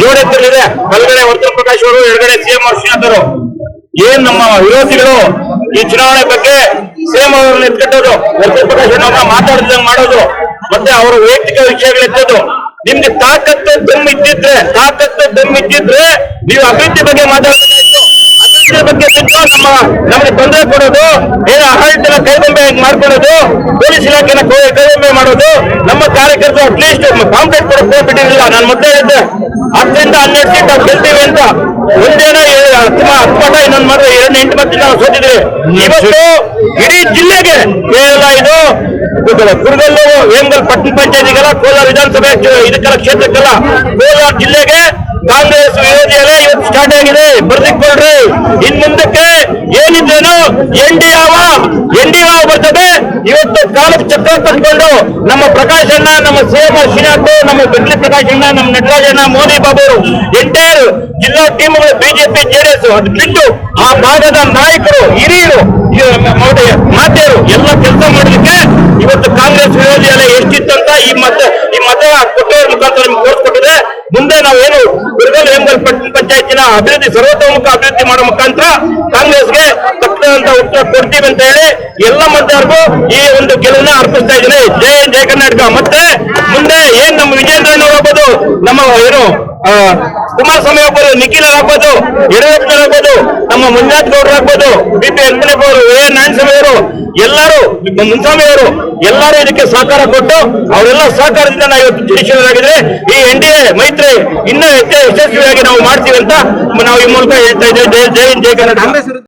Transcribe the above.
ಜೋಡೆತ್ತಲಿದೆ ಬಲಗಡೆ ವರ್ತನ್ ಪ್ರಕಾಶ್ ಅವರು, ಎಡಗಡೆ ಸಿಎಂ ಅವರು. ಏನ್ ನಮ್ಮ ವಿರೋಧಿಗಳು ಈ ಚುನಾವಣೆ ಬಗ್ಗೆ ಸಿಎಂ ಅವರನ್ನು ಎತ್ಕಟ್ಟೋದು? ವರ್ತನ್ ಪ್ರಕಾಶ್ ಅವರನ್ನ ಮಾತಾಡ್ದಂಗ್ ಮಾಡೋದು? ಮತ್ತೆ ಅವರ ವೈಯಕ್ತಿಕ ವಿಷಯಗಳು ಎತ್ತೋದು ನಿಮ್ಗೆ ತಾಕತ್ತು ದಮ್ ಇದ್ದಿದ್ರೆ, ತಾಕತ್ತು ದಮ್ ಇದ್ದಿದ್ರೆ ನೀವು ಅಭಿವೃದ್ಧಿ ಬಗ್ಗೆ ಮಾತಾಡಬೇಕಾಯ್ತು. ಅಭಿವೃದ್ಧಿ ಬಗ್ಗೆ ಬಿಟ್ಟು ನಮ್ಮ, ನಮಗೆ ತೊಂದರೆ ಕೊಡೋದು, ಏನು ಆಡಳಿತನ ಕೈಗೊಂಬೆ ಮಾಡ್ಕೊಳ್ಳೋದು, ಪೊಲೀಸ್ ಇಲಾಖೆನ ಕೈಗೊಂಬೆ ಮಾಡೋದು, ನಮ್ಮ ಕಾರ್ಯಕರ್ತರು ಅಟ್ಲೀಸ್ಟ್ ಕಾಂಪ್ಲೇಂಟ್ ಕೊಡಕ್ಕೆ ಹೋಗ್ಬಿಟ್ಟಿರಲಿಲ್ಲ ನಾನು ಮೊದಲೇ ಹೇಳಿದ್ದೆ ಹತ್ತರಿಂದ ಹನ್ನೆರಡು ಸೀಟ್ ನಾವು ಗೆಲ್ತೀವಿ ಅಂತ. ಒಂದೇನ ಹತ್ತು ಮ- ಹತ್ತು ಮತ ಇನ್ನೊಂದು ಮಾತ್ರ ಎರಡು ಎಂಟು ಮತ ನಾವು ಸೋತಿದ್ವಿ. ಇವತ್ತು ಇಡೀ ಜಿಲ್ಲೆಗೆ ಕೇವಲ ಇದು ಕುರುಗಲ್ಲು ವೇಮಗಲ್ ಪಟ್ಟಣ ಪಂಚಾಯತಿಗೆಲ್ಲ ಕೋಲಾರ ವಿಧಾನಸಭೆ ಇದಕ್ಕೆಲ್ಲ ಕ್ಷೇತ್ರಕ್ಕೆಲ್ಲ ಕೋಲಾರ ಜಿಲ್ಲೆಗೆ ಕಾಂಗ್ರೆಸ್ ವಿರೋಧಿ ಅಲೆ ಇವತ್ತು ಸ್ಟಾರ್ಟ್ ಆಗಿದೆ. ಬರ್ದಿಕ್ಕೊಳ್ರಿ ಇನ್ ಮುಂದಕ್ಕೆ ಏನಿದ್ರೇನು ಎನ್ ಡಿ ಆವ ಎನ್ ಡಿ ಆವ ಬರ್ತದೆ ಇವತ್ತು ಕಾಲಕ್ಕೆ ಚಕ್ರ ತಟ್ಕೊಂಡು ನಮ್ಮ ಪ್ರಕಾಶ್ ಅಣ್ಣ, ನಮ್ಮ ಸಿಎಂ ಶ್ರೀನಾಥ್, ನಮ್ಮ ಬೆಂಗ್ಲಿ ಪ್ರಕಾಶ್ ಅಣ್ಣ, ನಮ್ಮ ನಟರಾಜಣ್ಣ ಮೋದಿ ಬಾಬು ಎಂಟೈರ್ ಜಿಲ್ಲಾ ಟೀಮ್ಗಳು, ಬಿಜೆಪಿ, ಜೆಡಿಎಸ್ ಬಿಟ್ಟು ಆ ಭಾಗದ ನಾಯಕರು, ಹಿರಿಯರು ಮಾತೆಯರು, ಎಲ್ಲ ಕೆಲಸ ಮಾಡಲಿಕ್ಕೆ ಇವತ್ತು ಕಾಂಗ್ರೆಸ್ ವಿರೋಧಿ ಅಲೆ ಎಷ್ಟಿತ್ತಂತ ಈ ಮತ ಈ ಮತ ಕೊಟ್ಟೋರ ಮುಖಾಂತರ ನಿಮ್ಗೆ ತೋರಿಸ್ಕೊಟ್ಟಿದೆ ಮುಂದೆ ನಾವೇನು ಕುರುಗಲ್ ಹೆಂಗಲ್ ಪಟ್ಟಣ ಪಂಚಾಯತಿನ ಅಭಿವೃದ್ಧಿ, ಸರ್ವತೋಮುಖ ಅಭಿವೃದ್ಧಿ ಮಾಡೋ ಮುಖಾಂತರ ಕಾಂಗ್ರೆಸ್ಗೆ ತಕ್ಕಂತ ಉತ್ತರ ಕೊಡ್ತೀವಿ ಅಂತ ಹೇಳಿ ಎಲ್ಲ ಮತದಾರರು ಈ ಒಂದು ಗೆಲುವನ್ನ ಅರ್ಪಿಸ್ತಾ ಇದ್ದೀನಿ. ಜೈ ಹಿಂದ್, ಜೈ ಕರ್ನಾಟಕ. ಮತ್ತೆ ಮುಂದೆ ಏನ್ ನಮ್ಮ ವಿಜೇಂದ್ರ ಹೋಗ್ಬೋದು ನಮ್ಮ ಏನು ಕುಮಾರಸ್ವಾಮಿ ಆಗ್ಬೋದು ನಿಖಿಲ್ ಆಗ್ಬೋದು ಯಡಿಯೂರಪ್ಪ ಆಗ್ಬೋದು ನಮ್ಮ ಮಂಜುನಾಥ್ ಗೌಡ್ರು ಆಗ್ಬೋದು ಬಿ ಪಿ ಯಡಿಯೂರಪ್ಪ ಅವರು ಎ ನಾರಾಯಣಸ್ವಾಮಿ ಅವರು ಎಲ್ಲರೂ ಮುನ್ಸ್ವಾಮಿ ಅವರು ಎಲ್ಲರೂ ಇದಕ್ಕೆ ಸಹಕಾರ ಕೊಟ್ಟು ಅವರೆಲ್ಲ ಸಹಕಾರದಿಂದ ನಾವು ಇವತ್ತು ಜಯಿಸಿದಾಗಿದ್ರೆ ಈ ಎನ್ ಡಿ ಎ ಮೈತ್ರಿ ಇನ್ನೂ ಹೆಚ್ಚು ಯಶಸ್ವಿಯಾಗಿ ನಾವು ಮಾಡ್ತೀವಿ ಅಂತ ನಾವು ಈ ಮೂಲಕ ಹೇಳ್ತಾ ಇದ್ದೇವೆ. ಜೈ ಜೈ ಜಯ ಕರ್ನಾಟಕ.